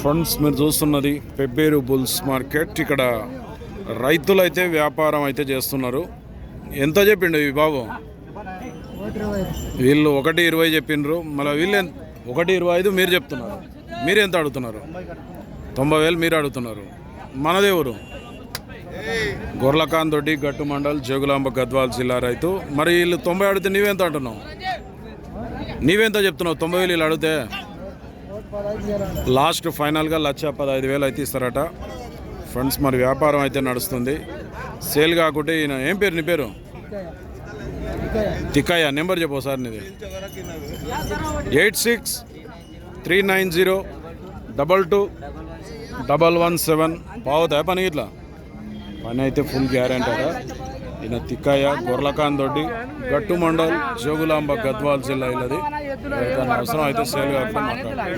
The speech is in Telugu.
ఫ్రెండ్స్ మీరు చూస్తున్నది పెబ్బేరు బుల్స్ మార్కెట్. ఇక్కడ రైతులైతే వ్యాపారం అయితే చేస్తున్నారు. ఎంత చెప్పిండు ఈ బాబు? వీళ్ళు ఒకటి ఇరవై చెప్పిండ్రు. మళ్ళీ వీళ్ళు ఎంత- ఒకటి ఇరవై ఐదు మీరు చెప్తున్నారు. మీరు ఎంత అడుగుతున్నారు? తొంభై వేలు మీరు అడుగుతున్నారు. మనదే ఊరు. గొర్లకాన్ దొడ్డి గట్టు మండల్ జోగులాంబ గద్వాల్ జిల్లా రైతు. మరి వీళ్ళు తొంభై అడిగితే నీవెంత అంటున్నావు? నీవెంత చెప్తున్నావు? తొంభై వేలు వీళ్ళు అడిగితే? లాస్ట్ ఫైనల్గా లక్ష పదహైదు వేలు అయితే ఇస్తారట. ఫ్రెండ్స్ మరి వ్యాపారం అయితే నడుస్తుంది. సేల్ కాకుంటే ఈయన ఏం పేరు నీ పేరు? తిక్కయ్య. నెంబర్ చెప్పు సార్ నీది. Eight six three nine zero double two double one seven. పావుతాయి పని ఇట్లా? పని అయితే ఫుల్ గ్యారెంటీ ఈయన తిక్కయ్య గొర్లకాన్ దొడ్డి గట్టు మండల్ జోగులాంబ గద్వాల్ జిల్లా ఇల్లది. అవసరం అయితే సేల్ కాకుండా మాట్లాడాలి